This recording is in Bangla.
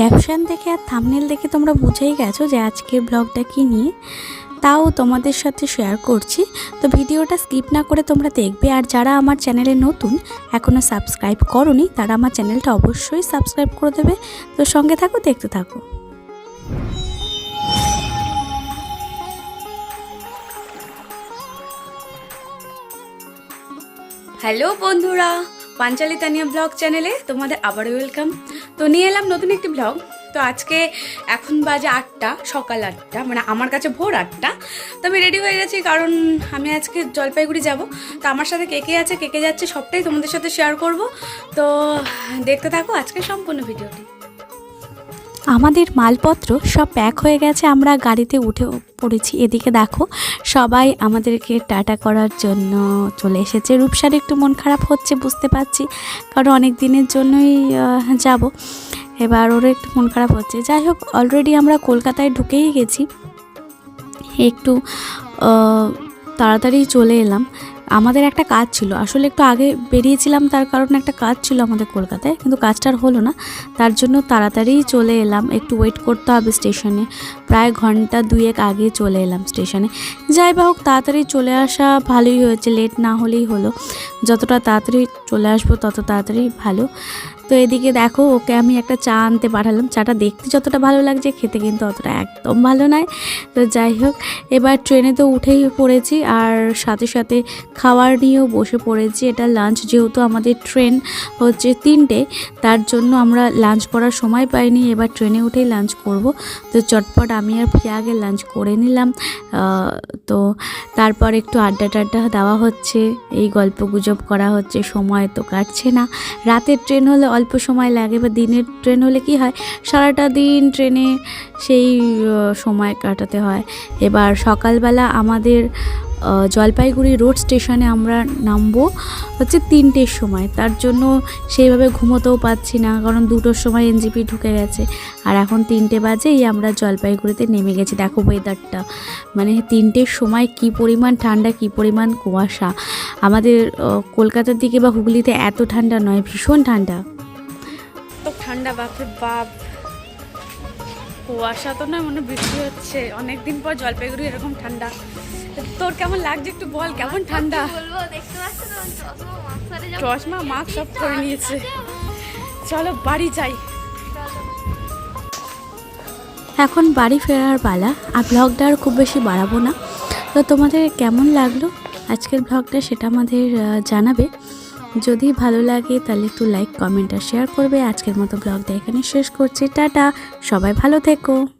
ক্যাপশন দেখে আর থামনেল দেখে তোমরা বুঝেই গেছো যে আজকের ব্লগটা কী নিয়ে। তাও তোমাদের সাথে শেয়ার করছি। তো ভিডিওটা স্কিপ না করে তোমরা দেখবে। আর যারা আমার চ্যানেলে নতুন এখনও সাবস্ক্রাইব করনি, তারা আমার চ্যানেলটা অবশ্যই সাবস্ক্রাইব করে দেবে। তো সঙ্গে থাকো, দেখতে থাকো। হ্যালো বন্ধুরা পাঞ্চালি তানিয়া ব্লগ চ্যানেলে তোমাদের আবারও ওয়েলকাম তো নিয়ে এলাম নতুন একটি ব্লগ। তো আজকে এখন বাজে আটটা, সকাল আটটা মানে আমার কাছে ভোর আটটা। তো আমি রেডি হয়ে গেছি কারণ আমি আজকে জলপাইগুড়ি যাব। তো আমার সাথে কে কে আছে, কে কে যাচ্ছে সবটাই তোমাদের সাথে শেয়ার করব। তো দেখতে থাকো আজকে সম্পূর্ণ ভিডিওটি। আমাদের মালপত্র সব প্যাক হয়ে গেছে, আমরা গাড়িতে উঠে পড়েছি। এদিকে দেখো, সবাই আমাদেরকে টাটা করার জন্য চলে এসেছে। রূপসার একটু মন খারাপ হচ্ছে, বুঝতে পারছি, কারণ অনেক দিনের জন্যই যাব। এবার ওরও একটু মন খারাপ হচ্ছে। যাই হোক অলরেডি আমরা কলকাতায় ঢুকেই গেছি। একটু তাড়াতাড়ি চলে এলাম। আমাদের একটা কাজ ছিল। আসলে একটু আগে বেরিয়েছিলাম, তার কারণে একটা কাজ ছিল আমাদের কলকাতায়, কিন্তু কাজটা আর হলো না। তার জন্য তাড়াতাড়ি চলে এলাম, একটু ওয়েট করতে হবে স্টেশনে প্রায় ঘণ্টা দুয়েক আগে চলে এলাম স্টেশনে যাই বা হোক, তাড়াতাড়ি চলে আসা ভালোই হয়েছে লেট না হলেই হলো। যতটা তাড়াতাড়ি চলে আসব, তত তাড়াতাড়ি ভালো। তো এদিকে দেখো, ওকে আমি একটা চা আনতে পাঠালাম। চাটা দেখতে যতটা ভালো লাগছে, খেতে কিন্তু অতটা একদম ভালো নয়। তো যাই হোক, এবার ট্রেনে তো উঠেই পড়েছি আর সাথে সাথে খাবার নিয়েও বসে পড়েছি। এটা লাঞ্চ যেহেতু আমাদের ট্রেন হচ্ছে তিনটে, তার জন্য আমরা লাঞ্চ করার সময় পাইনি। এবার ট্রেনে উঠেই লাঞ্চ করব। তো চটপট আমি আর আগে লাঞ্চ করে নিলাম। তো তারপর একটু আড্ডা টাড্ডা দেওয়া হচ্ছে। এই গল্প গুজব করা হচ্ছে, সময় তো কাটছে না। রাতের ট্রেন হলে অল্প সময় লাগে বা দিনের ট্রেন হলে কি হয়? সারাটা দিন ট্রেনে সেই সময় কাটাতে হয়। এবার সকালবেলা আমাদের জলপাইগুড়ি রোড স্টেশনে আমরা নামবো হচ্ছে তিনটের সময়। তার জন্য সেইভাবে ঘুমোতেও পাচ্ছি না, কারণ দুটোর সময় এনজিপি ঢুকে গেছে। আর এখন তিনটে বাজেই আমরা জলপাইগুড়িতে নেমে গেছি। দেখো ওয়েদারটা মানে তিনটের সময় কি পরিমাণ ঠান্ডা, কি পরিমাণ কুয়াশা। আমাদের কলকাতার দিকে বা হুগলিতে এত ঠান্ডা নয়, ভীষণ ঠান্ডা। ঠান্ডা বাপরে বাপ। কুয়াশা তো নয় মনে বৃষ্টি হচ্ছে। অনেকদিন পর জলপাইগুড়ি এরকম ঠান্ডা। তোর কেমন লাগছে একটু বল কেমন ঠান্ডা? চশমা মাস্ক সব করে নিয়েছে। চলো বাড়ি যাই। এখন বাড়ি ফেরার পালা আর ব্লগটা আর খুব বেশি বাড়াবো না। তো তোমাদের কেমন লাগল? আজকের ব্লগটা সেটা আমাদের জানাবে। যদি ভালো লাগে, তাহলে একটু লাইক কমেন্ট আর শেয়ার করবে। আজকের মতো ব্লগটা এখানে শেষ করছি। টাটা! সবাই ভালো থেকো।